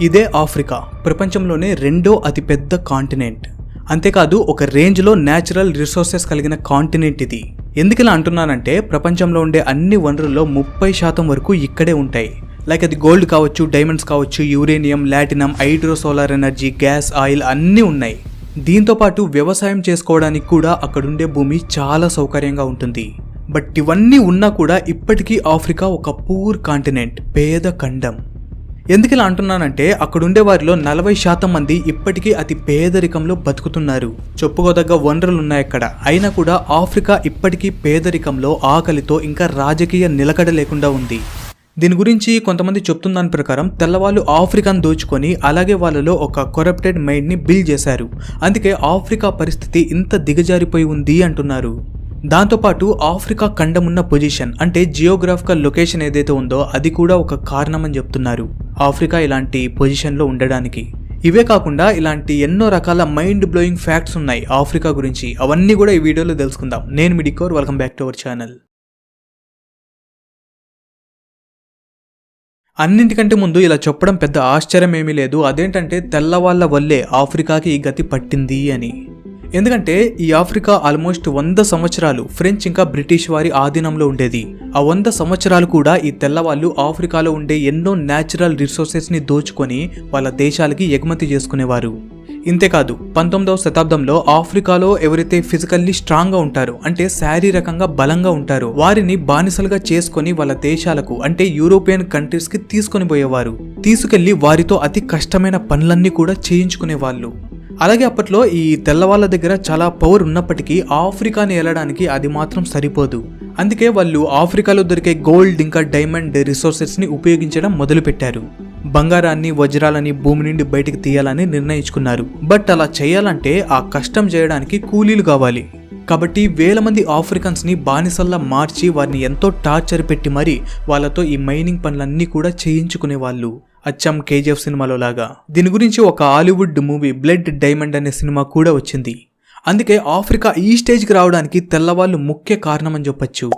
ఇదే ఆఫ్రికా ప్రపంచంలోనే రెండో అతిపెద్ద కాంటినెంట్. అంతేకాదు ఒక రేంజ్లో న్యాచురల్ రిసోర్సెస్ కలిగిన కాంటినెంట్ ఇది. ఎందుకు ఇలా అంటున్నానంటే ప్రపంచంలో ఉండే అన్ని వనరుల్లో ముప్పై శాతం వరకు ఇక్కడే ఉంటాయి. లైక్ అది గోల్డ్ కావచ్చు డైమండ్స్ కావచ్చు uranium platinum hydro solar energy gas oil అన్నీ ఉన్నాయి. దీంతో పాటు వ్యవసాయం చేసుకోవడానికి కూడా అక్కడుండే భూమి చాలా సౌకర్యంగా ఉంటుంది. బట్ ఇవన్నీ ఉన్నా కూడా ఇప్పటికీ ఆఫ్రికా ఒక పూర్ కాంటినెంట్ పేద ఖండం. ఎందుకు ఇలా అంటున్నానంటే అక్కడుండే వారిలో నలభై శాతం మంది ఇప్పటికీ అతి పేదరికంలో బతుకుతున్నారు. చెప్పుకోదగ్గ వనరులు ఉన్నాయి అక్కడ అయినా కూడా ఆఫ్రికా ఇప్పటికీ పేదరికంలో ఆకలితో ఇంకా రాజకీయ నిలకడ లేకుండా ఉంది. దీని గురించి కొంతమంది చెప్తున్న దాని ప్రకారం తెల్లవాళ్ళు ఆఫ్రికాను దోచుకొని అలాగే వాళ్ళలో ఒక కొరప్టెడ్ మైండ్ని బిల్డ్ చేశారు. అందుకే ఆఫ్రికా పరిస్థితి ఇంత దిగజారిపోయి ఉంది అంటున్నారు. దాంతోపాటు ఆఫ్రికా ఖండం ఉన్న పొజిషన్ అంటే జియోగ్రాఫికల్ లొకేషన్ ఏదైతే ఉందో అది కూడా ఒక కారణమని చెప్తున్నారు ఆఫ్రికా ఇలాంటి పొజిషన్లో ఉండడానికి. ఇవే కాకుండా ఇలాంటి ఎన్నో రకాల మైండ్ బ్లోయింగ్ ఫ్యాక్ట్స్ ఉన్నాయి ఆఫ్రికా గురించి. అవన్నీ కూడా ఈ వీడియోలో తెలుసుకుందాం. నేను మిడికోర్ welcome back to our channel. అన్నింటికంటే ముందు ఇలా చెప్పడం పెద్ద ఆశ్చర్యం ఏమీ లేదు. అదేంటంటే తెల్లవాళ్ళ వల్లే ఆఫ్రికాకి ఈ గతి పట్టింది అని. ఎందుకంటే ఈ ఆఫ్రికా ఆల్మోస్ట్ వంద సంవత్సరాలు ఫ్రెంచ్ ఇంకా బ్రిటిష్ వారి ఆధీనంలో ఉండేది. ఆ వంద సంవత్సరాలు కూడా ఈ తెల్లవాళ్ళు ఆఫ్రికాలో ఉండే ఎన్నో న్యాచురల్ రిసోర్సెస్ని దోచుకొని వాళ్ళ దేశాలకి ఎగుమతి చేసుకునేవారు. ఇంతేకాదు పంతొమ్మిదవ శతాబ్దంలో ఆఫ్రికాలో ఎవరైతే ఫిజికల్లీ స్ట్రాంగ్గా ఉంటారో అంటే శారీరకంగా బలంగా ఉంటారో వారిని బానిసలుగా చేసుకొని వాళ్ళ దేశాలకు అంటే యూరోపియన్ కంట్రీస్కి తీసుకొని పోయేవారు. తీసుకెళ్ళి వారితో అతి కష్టమైన పనులన్నీ కూడా చేయించుకునే వాళ్ళు అలాగే అప్పట్లో ఈ తెల్లవాళ్ళ దగ్గర చాలా పవర్ ఉన్నప్పటికీ ఆఫ్రికాని వెళ్ళడానికి అది మాత్రం సరిపోదు. అందుకే వాళ్ళు ఆఫ్రికాలో దొరికే గోల్డ్ ఇంకా డైమండ్ రిసోర్సెస్ని ఉపయోగించడం మొదలుపెట్టారు. బంగారాన్ని వజ్రాలని భూమి నుండి బయటకు తీయాలని నిర్ణయించుకున్నారు. బట్ అలా చేయాలంటే ఆ కష్టం చేయడానికి కూలీలు కావాలి. కాబట్టి వేల మంది ఆఫ్రికన్స్ని బానిసల్లా మార్చి వారిని ఎంతో టార్చర్ పెట్టి మరీ వాళ్ళతో ఈ మైనింగ్ పనులన్నీ కూడా చేయించుకునే వాళ్ళు అచ్చం కేజీఎఫ్ సినిమాలో లాగా. దీని గురించి ఒక హాలీవుడ్ మూవీ బ్లడ్ డైమండ్ అనే సినిమా కూడా వచ్చింది. అందుకే ఆఫ్రికా ఈ స్టేజ్కి రావడానికి తెల్లవాళ్ళు ముఖ్య కారణం అని చెప్పొచ్చు.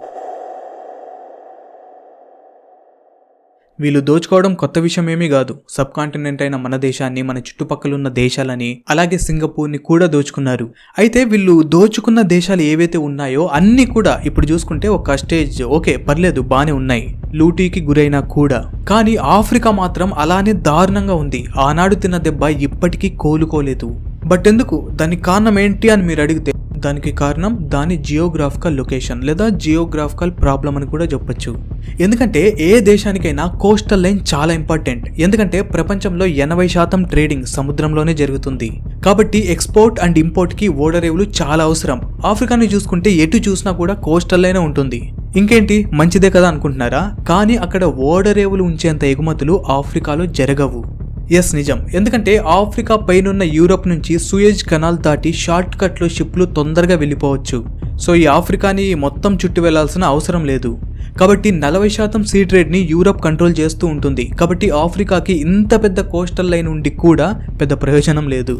వీళ్ళు దోచుకోవడం కొత్త విషయం ఏమీ కాదు. సబ్ కాంటినెంట్ అయిన మన దేశాన్ని మన చుట్టుపక్కల ఉన్న దేశాలని అలాగే సింగపూర్ని కూడా దోచుకున్నారు. అయితే వీళ్ళు దోచుకున్న దేశాలు ఏవైతే ఉన్నాయో అన్నీ కూడా ఇప్పుడు చూసుకుంటే ఒక స్టేజ్ ఓకే పర్లేదు బాగానే ఉన్నాయి. లూటీకి గురైనా కూడా. కానీ ఆఫ్రికా మాత్రం అలానే దారుణంగా ఉంది. ఆనాడు తిన్న దెబ్బ ఇప్పటికీ కోలుకోలేదు. బట్ ఎందుకు? దానికి కారణం ఏంటి అని మీరు అడిగితే దానికి కారణం దాని జియోగ్రాఫికల్ లొకేషన్ లేదా జియోగ్రాఫికల్ ప్రాబ్లం అని కూడా చెప్పొచ్చు. ఎందుకంటే ఏ దేశానికైనా కోస్టల్ లైన్ చాలా ఇంపార్టెంట్ ఎందుకంటే ప్రపంచంలో ఎనభై శాతం ట్రేడింగ్ సముద్రంలోనే జరుగుతుంది. కాబట్టి ఎక్స్పోర్ట్ అండ్ ఇంపోర్ట్కి ఓడరేవులు చాలా అవసరం. ఆఫ్రికాని చూసుకుంటే ఎటు చూసినా కూడా కోస్టల్ లైనే ఉంటుంది. ఇంకేంటి? మంచిదే కదా అనుకుంటున్నారా? కానీ అక్కడ ఓడరేవులు ఉంచేంత ఎగుమతులు ఆఫ్రికాలో జరగవు. ఎస్ నిజం. ఎందుకంటే ఆఫ్రికా పైనున్న యూరోప్ నుంచి సుయేజ్ కెనాల్ దాటి షార్ట్ కట్లో షిప్లు తొందరగా వెళ్ళిపోవచ్చు. సో ఈ ఆఫ్రికాని మొత్తం చుట్టూ వెళ్ళాల్సిన అవసరం లేదు. కాబట్టి నలభై శాతం సీ ట్రేడ్ని యూరప్ కంట్రోల్ చేస్తూ ఉంటుంది. కాబట్టి ఆఫ్రికాకి ఇంత పెద్ద కోస్టల్ లైన్ ఉండి కూడా పెద్ద ప్రయోజనం లేదు.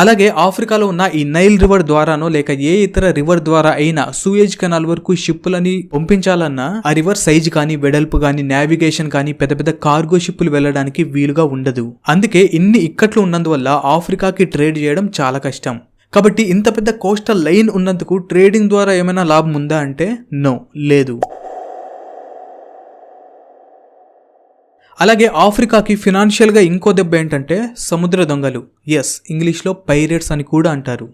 అలాగే ఆఫ్రికాలో ఉన్న ఈ నైల్ రివర్ ద్వారానో లేక ఏ ఇతర రివర్ ద్వారా అయినా సూయేజ్ కెనాల్ వరకు షిప్పులని పంపించాలన్నా ఆ రివర్ సైజ్ కానీ వెడల్పు కానీ నావిగేషన్ కానీ పెద్ద పెద్ద కార్గో షిప్పులు వెళ్ళడానికి వీలుగా ఉండదు. అందుకే ఇన్ని ఇక్కట్లు ఉన్నందువల్ల ఆఫ్రికాకి ట్రేడ్ చేయడం చాలా కష్టం. కాబట్టి ఇంత పెద్ద కోస్టల్ లైన్ ఉన్నందుకు ట్రేడింగ్ ద్వారా ఏమైనా లాభం ఉందా అంటే నో లేదు. అలాగే ఆఫ్రికాకి ఫినాన్షియల్గా ఇంకో దెబ్బ ఏంటంటే సముద్ర దొంగలు. ఎస్ ఇంగ్లీష్లో పైరేట్స్ అని కూడా అంటారు.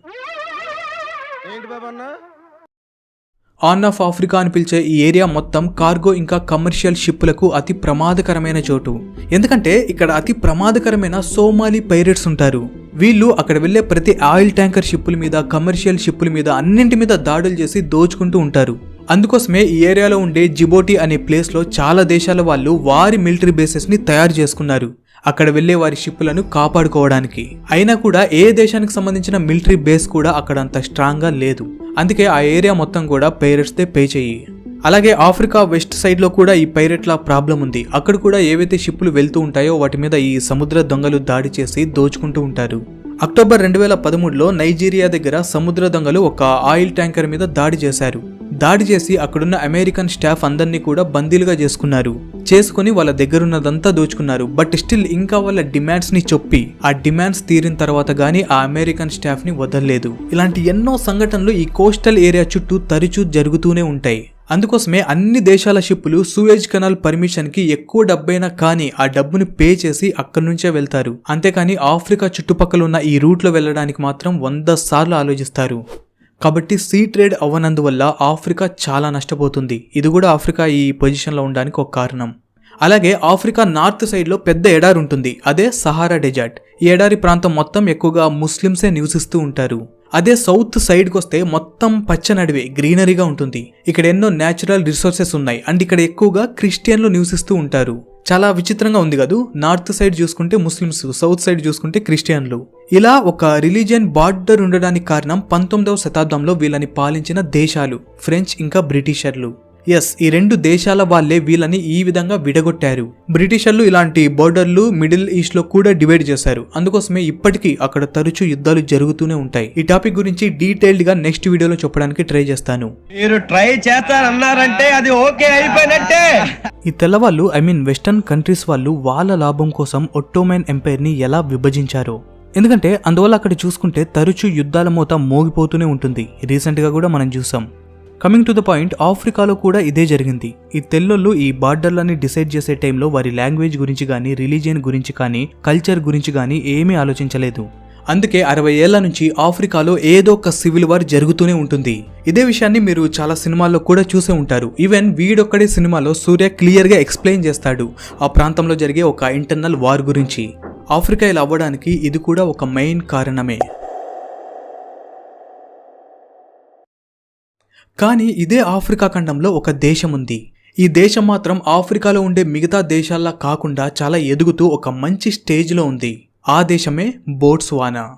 ఆన్ ఆఫ్ ఆఫ్రికా అని పిలిచే ఈ ఏరియా మొత్తం కార్గో ఇంకా కమర్షియల్ షిప్పులకు అతి ప్రమాదకరమైన చోటు. ఎందుకంటే ఇక్కడ అతి ప్రమాదకరమైన సోమాలి పైరెట్స్ ఉంటారు. వీళ్ళు అక్కడ వెళ్ళే ప్రతి ఆయిల్ ట్యాంకర్ షిప్పుల మీద కమర్షియల్ షిప్పుల మీద అన్నింటి మీద దాడులు చేసి దోచుకుంటూ ఉంటారు. అందుకోసమే ఈ ఏరియాలో ఉండే జిబోటి అనే ప్లేస్లో చాలా దేశాల వాళ్ళు వారి మిలిటరీ బేసెస్ని తయారు చేసుకున్నారు. అక్కడ వెళ్ళే వారి షిప్పులను కాపాడుకోవడానికి. అయినా కూడా ఏ దేశానికి సంబంధించిన మిలిటరీ బేస్ కూడా అక్కడ అంత స్ట్రాంగ్గా లేదు. అందుకే ఆ ఏరియా మొత్తం కూడా పైరెట్స్దే పే చెయ్యి. అలాగే ఆఫ్రికా వెస్ట్ సైడ్లో కూడా ఈ పైరెట్ల ప్రాబ్లం ఉంది. అక్కడ కూడా ఏవైతే షిప్పులు వెళ్తూ ఉంటాయో వాటి మీద ఈ సముద్ర దొంగలు దాడి చేసి దోచుకుంటూ ఉంటారు. అక్టోబర్ రెండు వేల పదమూడులో నైజీరియా దగ్గర సముద్ర దొంగలు ఒక ఆయిల్ ట్యాంకర్ మీద దాడి చేశారు. దాడి చేసి అక్కడున్న అమెరికన్ స్టాఫ్ అందరినీ కూడా బందీలుగా చేసుకున్నారు. చేసుకుని వాళ్ళ దగ్గరున్నదంతా దోచుకున్నారు. బట్ స్టిల్ ఇంకా వాళ్ళ డిమాండ్స్ని చొప్పి. ఆ డిమాండ్స్ తీరిన తర్వాత గానీ ఆ అమెరికన్ స్టాఫ్ని వదలలేదు. ఇలాంటి ఎన్నో సంఘటనలు ఈ కోస్టల్ ఏరియా చుట్టూ తరచూ జరుగుతూనే ఉంటాయి. అందుకోసమే అన్ని దేశాల షిప్పులు సూయేజ్ కెనాల్ పర్మిషన్కి ఎక్కువ డబ్బైనా కానీ ఆ డబ్బుని పే చేసి అక్కడి నుంచే వెళ్తారు. అంతేకాని ఆఫ్రికా చుట్టుపక్కల ఉన్న ఈ రూట్లో వెళ్ళడానికి మాత్రం వంద సార్లు ఆలోచిస్తారు. కాబట్టి సీ ట్రేడ్ అవ్వనందువల్ల ఆఫ్రికా చాలా నష్టపోతుంది. ఇది కూడా ఆఫ్రికా ఈ పొజిషన్లో ఉండడానికి ఒక కారణం. అలాగే ఆఫ్రికా నార్త్ సైడ్లో పెద్ద ఎడారి ఉంటుంది అదే సహారా డెజర్ట్. ఈ ఎడారి ప్రాంతం మొత్తం ఎక్కువగా ముస్లిమ్సే నివసిస్తూ ఉంటారు. అదే సౌత్ సైడ్కి వస్తే మొత్తం పచ్చనడివే గ్రీనరీగా ఉంటుంది. ఇక్కడ ఎన్నో న్యాచురల్ రిసోర్సెస్ ఉన్నాయి. అండ్ ఇక్కడ ఎక్కువగా క్రిస్టియన్లు నివసిస్తూ ఉంటారు. చాలా విచిత్రంగా ఉంది కదూ. నార్త్ సైడ్ చూసుకుంటే ముస్లిమ్స్ సౌత్ సైడ్ చూసుకుంటే క్రిస్టియన్లు. ఇలా ఒక రిలీజియన్ బార్డర్ ఉండడానికి కారణం పంతొమ్మిదవ శతాబ్దంలో వీళ్ళని పాలించిన దేశాలు ఫ్రెంచ్ ఇంకా బ్రిటిషర్లు. ఎస్ ఈ రెండు దేశాల వాళ్ళే వీళ్ళని ఈ విధంగా విడగొట్టారు. బ్రిటిషర్లు ఇలాంటి బోర్డర్లు మిడిల్ ఈస్ట్లో కూడా డివైడ్ చేశారు. అందుకోసమే ఇప్పటికీ అక్కడ తరచూ యుద్ధాలు జరుగుతూనే ఉంటాయి. ఈ టాపిక్ గురించి డీటెయిల్డ్గా నెక్స్ట్ వీడియోలో చెప్పడానికి ట్రై చేస్తాను. మీరు ట్రై చేస్తారన్నారంటే అది ఓకే అయిపోయినట్టే. ఈ తెల్లవాళ్ళు ఐ మీన్ వెస్టర్న్ కంట్రీస్ వాళ్ళు వాళ్ళ లాభం కోసం ఒట్టోమైన్ ఎంపైర్ని ఎలా విభజించారో. ఎందుకంటే అందువల్ల అక్కడ చూసుకుంటే తరచూ యుద్ధాల మూత మోగిపోతూనే ఉంటుంది. రీసెంట్గా కూడా మనం చూసాం. కమింగ్ టు ద పాయింట్ ఆఫ్రికాలో కూడా ఇదే జరిగింది. ఈ తెల్లోళ్ళు ఈ బార్డర్లని డిసైడ్ చేసే టైంలో వారి లాంగ్వేజ్ గురించి కానీ రిలీజియన్ గురించి కానీ కల్చర్ గురించి కానీ ఏమీ ఆలోచించలేదు. అందుకే అరవై ఏళ్ళ నుంచి ఆఫ్రికాలో ఏదో ఒక సివిల్ వార్ జరుగుతూనే ఉంటుంది. ఇదే విషయాన్ని మీరు చాలా సినిమాల్లో కూడా చూసే ఉంటారు. ఈవెన్ వీడొక్కడే సినిమాలో సూర్య క్లియర్గా ఎక్స్ప్లెయిన్ చేస్తాడు. ఆ ప్రాంతంలో జరిగే ఒక ఇంటర్నల్ వార్ గురించి. ఆఫ్రికా ఇలా అవ్వడానికి ఇది కూడా ఒక మెయిన్ కారణమే. కానీ ఇదే ఆఫ్రికా ఖండంలో ఒక దేశం ఉంది ఈ దేశం మాత్రం ఆఫ్రికాలో ఉండే మిగతా దేశాల్లా కాకుండా చాలా ఎదుగుతూ ఒక మంచి స్టేజ్లో ఉంది. ఆ దేశమే బోట్స్వానా.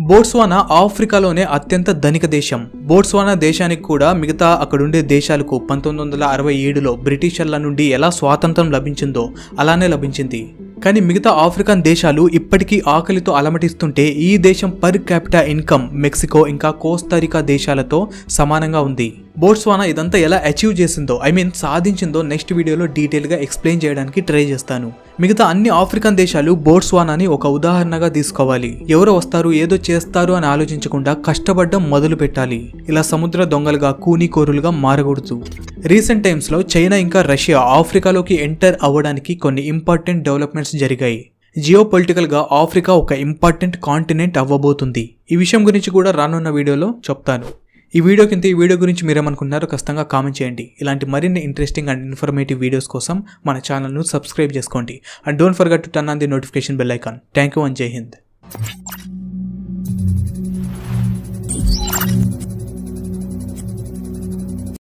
బోట్స్వానా ఆఫ్రికాలోనే అత్యంత ధనిక దేశం. బోట్స్వానా దేశానికి కూడా మిగతా అక్కడుండే దేశాలకు పంతొమ్మిది వందల అరవై ఏడులో బ్రిటిషర్ల నుండి ఎలా స్వాతంత్రం లభించిందో అలానే లభించింది. కానీ మిగతా ఆఫ్రికన్ దేశాలు ఇప్పటికీ ఆకలితో అలమటిస్తుంటే ఈ దేశం పర్ క్యాపిటా ఇన్కమ్ మెక్సికో ఇంకా కోస్తారికా దేశాలతో సమానంగా ఉంది. బోట్స్వానా ఇదంతా ఎలా అచీవ్ చేసిందో ఐ మీన్ సాధించిందో నెక్స్ట్ వీడియోలో డీటెయిల్గా ఎక్స్ప్లెయిన్ చేయడానికి ట్రై చేస్తాను. మిగతా అన్ని ఆఫ్రికన్ దేశాలు బోట్స్వానాని ఒక ఉదాహరణగా తీసుకోవాలి. ఎవరు వస్తారు ఏదో చేస్తారు అని ఆలోచించకుండా కష్టపడడం మొదలు పెట్టాలి ఇలా సముద్ర దొంగలుగా కూనీకోరులుగా మారకూడదు. రీసెంట్ టైమ్స్లో చైనా ఇంకా రష్యా ఆఫ్రికాలోకి ఎంటర్ అవ్వడానికి కొన్ని ఇంపార్టెంట్ డెవలప్మెంట్స్ జరిగాయి. జియో పొలిటికల్గా ఆఫ్రికా ఒక ఇంపార్టెంట్ కాంటినెంట్ అవ్వబోతుంది. ఈ విషయం గురించి కూడా రానున్న వీడియోలో చెప్తాను. ఈ వీడియో కింద ఈ వీడియో గురించి మీరేమనుకుంటున్నారో ఖచ్చితంగా కామెంట్ చేయండి. ఇలాంటి మరిన్ని ఇంట్రెస్టింగ్ అండ్ ఇన్ఫర్మేటివ్ వీడియోస్ కోసం మన ఛానల్ను సబ్స్క్రైబ్ చేసుకోండి. And don't forget to turn on the notification bell icon thank you and Jai Hind